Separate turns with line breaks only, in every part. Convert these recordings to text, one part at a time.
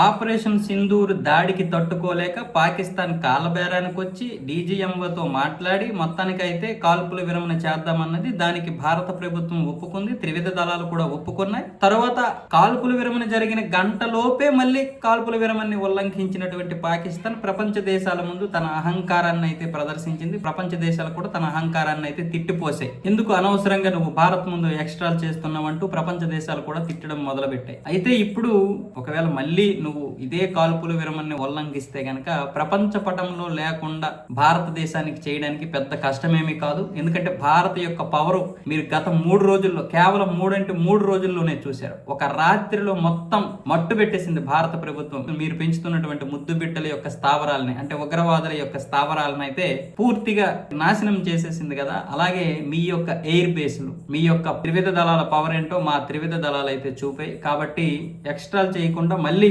Operation Sindoor దాడికి తట్టుకోలేక పాకిస్తాన్ కాలబేరానికి వచ్చి డీజీఎంఓతో మాట్లాడి మొత్తానికైతే కాల్పుల విరమణ చేద్దామన్నది దానికి భారత ప్రభుత్వం ఒప్పుకుంది త్రివిధ దళాలు కూడా ఒప్పుకున్నాయి. తర్వాత కాల్పుల విరమణ జరిగిన గంటలోపే మళ్ళీ కాల్పుల విరమణని ఉల్లంఘించినటువంటి పాకిస్తాన్ ప్రపంచ దేశాల ముందు తన అహంకారాన్ని అయితే ప్రదర్శించింది. ప్రపంచ దేశాలు కూడా తన అహంకారాన్ని అయితే తిట్టిపోసాయి. ఎందుకు అనవసరంగా నువ్వు భారత్ ముందు ఎక్స్ట్రాలు చేస్తున్నావంటూ ప్రపంచ దేశాలు కూడా తిట్టడం మొదలుపెట్టాయి. అయితే ఇప్పుడు ఒకవేళ మళ్ళీ నువ్వు ఇదే కాల్పుల విరమణని ఉల్లంఘిస్తే గనక ప్రపంచ పటంలో లేకుండా భారతదేశానికి చేయడానికి పెద్ద కష్టమేమీ కాదు. ఎందుకంటే భారత యొక్క పవర్ మీరు గత మూడు రోజుల్లో కేవలం మూడంటే మూడు రోజుల్లోనే చూశారు. ఒక రాత్రిలో మొత్తం మట్టు పెట్టేసింది భారత ప్రభుత్వం. మీరు పెంచుతున్నటువంటి ముద్దు బిడ్డల యొక్క స్థావరాలని అంటే ఉగ్రవాదుల యొక్క స్థావరాలను అయితే పూర్తిగా నాశనం చేసేసింది కదా. అలాగే మీ యొక్క ఎయిర్ బేస్లు మీ యొక్క త్రివిధ దళాల పవర్ ఏంటో మా త్రివిధ దళాలు అయితే చూపాయి కాబట్టి ఎక్స్ట్రాలు చేయకుండా మళ్ళీ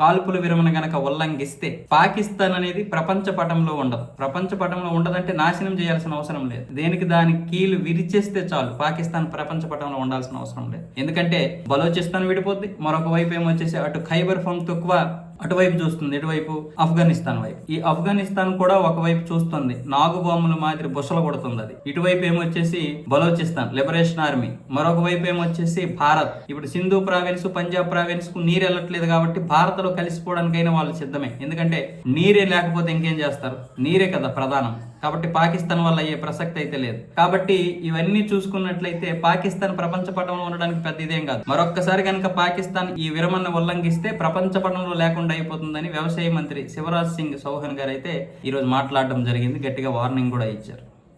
కాల్పుల విరమణ గనక ఉల్లంఘిస్తే పాకిస్తాన్ అనేది ప్రపంచ పటంలో ఉండదు. ప్రపంచ పటంలో ఉండదంటే నాశనం చేయాల్సిన అవసరం లేదు. దేనికి దాని కీలు విరిచేస్తే చాలు. పాకిస్తాన్ ప్రపంచ పటంలో ఉండాల్సిన అవసరం లేదు. ఎందుకంటే బలోచిస్తాన్ విడిపోద్ది. మరొక వైపు ఏమొచ్చేసి అటు ఖైబర్ ఫంక్ తక్కువ అటువైపు చూస్తుంది. ఇటువైపు ఆఫ్ఘనిస్తాన్ వైపు. ఈ ఆఫ్ఘనిస్తాన్ కూడా ఒకవైపు చూస్తుంది. నాగు బాంబుల మాదిరి బుసలు కొడుతుంది అది. ఇటువైపు ఏమొచ్చేసి బలోచిస్తాన్ లిబరేషన్ ఆర్మీ. మరొక వైపు ఏమొచ్చేసి భారత్. ఇప్పుడు సింధు ప్రావిన్స్ పంజాబ్ ప్రావిన్స్కు నీరు వెళ్ళట్లేదు కాబట్టి భారత్ లో కలిసిపోవడానికైనా వాళ్ళు సిద్ధమే. ఎందుకంటే నీరే లేకపోతే ఇంకేం చేస్తారు? నీరే కదా ప్రధానం. కాబట్టి పాకిస్తాన్ వల్ల అయ్యే ప్రసక్తి అయితే లేదు. కాబట్టి ఇవన్నీ చూసుకున్నట్లయితే పాకిస్తాన్ ప్రపంచ పటంలో ఉండడానికి పెద్ద ఇదేం కాదు. మరొక్కసారి కనుక పాకిస్తాన్ ఈ విరమణ ఉల్లంఘిస్తే ప్రపంచ పటంలో లేకుండా అయిపోతుందని వ్యవసాయ మంత్రి శివరాజ్ సింగ్ చౌహాన్ గారు అయితే ఈరోజు మాట్లాడడం జరిగింది. గట్టిగా వార్నింగ్ కూడా ఇచ్చారు.